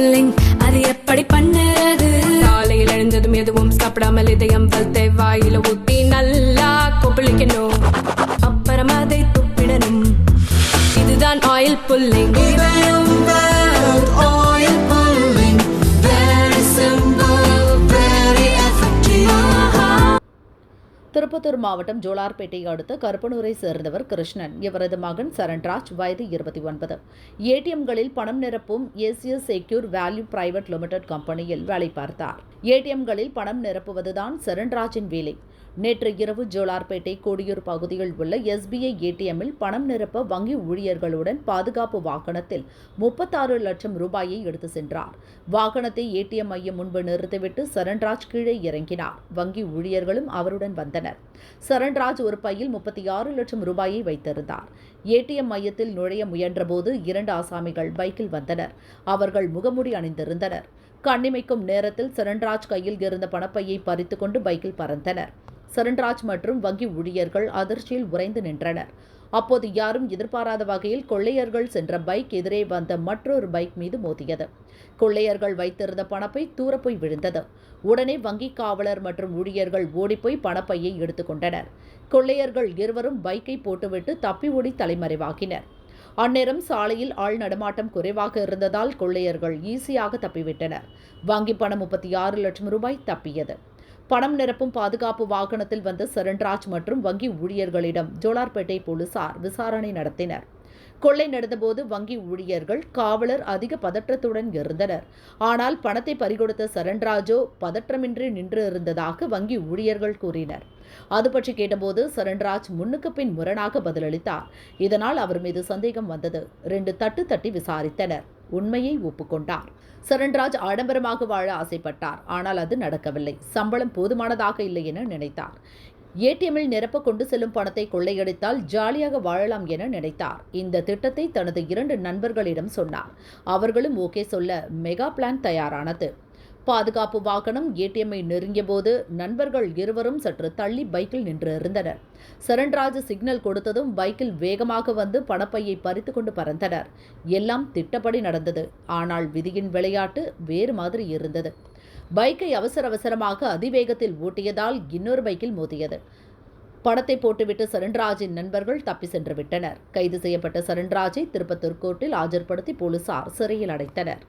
Pulling அது எப்படி பண்ணுறது? காலையில் எழுந்ததும் எதுவும் சாப்பிடாமல் இதயம் வளர்த்த வாயில ஊத்தி நல்லா கொப்பளிக்கணும். அப்புறம் அதை துப்பிடணும். இதுதான் ஆயில் புல்லிங் திருப்பத்தூர் மாவட்டம் ஜோலார்பேட்டையை அடுத்த கருப்பனூரை சேர்ந்தவர் கிருஷ்ணன். இவரது மகன் சரண்ராஜ் வயது இருபத்தி ஒன்பது. ஏடிஎம்களில் பணம் நிரப்பும் ஏசியஸ் செக்யூர் வேல்யூ பிரைவேட் லிமிடெட் கம்பெனியில் வேலை பார்த்தார். ஏடிஎம்களில் பணம் நிரப்புவதுதான் சரண்ராஜின் வேலை. நேற்று இரவு ஜோலார்பேட்டை கோடியூர் பகுதியில் உள்ள எஸ்பிஐ ஏடிஎம்மில் பணம் நிரப்ப வங்கி ஊழியர்களுடன் பாதுகாப்பு வாகனத்தில் முப்பத்தாறு லட்சம் ரூபாயை எடுத்து சென்றார். வாகனத்தை ஏடிஎம் மையம் முன்பு நிறுத்திவிட்டு சரண்ராஜ் கீழே இறங்கினார். வங்கி ஊழியர்களும் அவருடன் வந்தனர். சரண்ராஜ் ஒரு பையில் முப்பத்தி ஆறு லட்சம் ரூபாயை வைத்திருந்தார். ஏடிஎம் மையத்தில் நுழைய முயன்றபோது இரண்டு ஆசாமிகள் பைக்கில் வந்தனர். அவர்கள் முகமூடி அணிந்திருந்தனர். கண்ணிமைக்கும் நேரத்தில் சரண்ராஜ் கையில் இருந்த பணப்பையை பறித்துக்கொண்டு பைக்கில் பறந்தனர். சரண்ராஜ் மற்றும் வங்கி ஊழியர்கள் அதிர்ச்சியில் உறைந்து நின்றனர். அப்போது யாரும் எதிர்பாராத வகையில் கொள்ளையர்கள் சென்ற பைக் எதிரே வந்த மற்றொரு பைக் மீது மோதியது. கொள்ளையர்கள் வைத்திருந்த பணப்பை தூரப்போய் விழுந்தது. உடனே வங்கி காவலர் மற்றும் ஊழியர்கள் ஓடிப்போய் பணப்பையை எடுத்துக்கொண்டனர். கொள்ளையர்கள் இருவரும் பைக்கை போட்டுவிட்டு தப்பி ஓடி தலைமறைவாகினர். அந்நேரம் சாலையில் ஆள் நடமாட்டம் குறைவாக இருந்ததால் கொள்ளையர்கள் ஈஸியாக தப்பிவிட்டனர். வங்கி பணம் முப்பத்தி ஆறு லட்சம் ரூபாய் தப்பியது. பணம் நிரப்பும் பாதுகாப்பு வாகனத்தில் வந்த சரண்ராஜ் மற்றும் வங்கி ஊழியர்களிடம் ஜோலார்பேட்டை போலீசார் விசாரணை நடத்தினர். கொள்ளை நடந்தபோது வங்கி ஊழியர்கள் காவலர் அதிக பதற்றத்துடன் இருந்தனர். ஆனால் பணத்தை பறிகொடுத்த சரண்ராஜோ பதற்றமின்றி நின்று இருந்ததாக வங்கி ஊழியர்கள் கூறினர். அது பற்றி கேட்டபோது சரண்ராஜ் முன்னுக்கு பின் முரணாக பதிலளித்தார். இதனால் அவர் மீது சந்தேகம் வந்தது. ரெண்டு தட்டு தட்டி விசாரித்தனர். உண்மையை ஒப்புக்கொண்டார். சரண்ராஜ் ஆடம்பரமாக வாழ ஆசைப்பட்டார். ஆனால் அது நடக்கவில்லை. சம்பளம் போதுமானதாக இல்லை என நினைத்தார். ஏடிஎம்மில் நிரப்ப கொண்டு செல்லும் பணத்தை கொள்ளையடித்தால் ஜாலியாக வாழலாம் என நினைத்தார். இந்த திட்டத்தை தனது இரண்டு நண்பர்களிடம் சொன்னார். அவர்களும் ஓகே சொல்ல மெகா பிளான் தயாரானது. பாதுகாப்பு வாகனம் ஏடிஎம்மை நெருங்கிய போது நண்பர்கள் இருவரும் சற்று தள்ளி பைக்கில் நின்று இருந்தனர். சரண்ராஜ் சிக்னல் கொடுத்ததும் பைக்கில் வேகமாக வந்து பணப்பையை பறித்து கொண்டு பறந்தனர். எல்லாம் திட்டப்படி நடந்தது. ஆனால் விதியின் விளையாட்டு வேறு மாதிரி இருந்தது. பைக்கை அவசர அவசரமாக அதிவேகத்தில் ஓட்டியதால் இன்னொரு பைக்கில் மோதியது. படத்தை போட்டுவிட்டு சரண்ராஜின் நண்பர்கள் தப்பி சென்று விட்டனர் கைது செய்யப்பட்ட சரண்ராஜை திருப்பத்தூர் கோர்ட்டில் ஆஜர்படுத்தி போலீசார் சிறையில் அடைத்தனர்.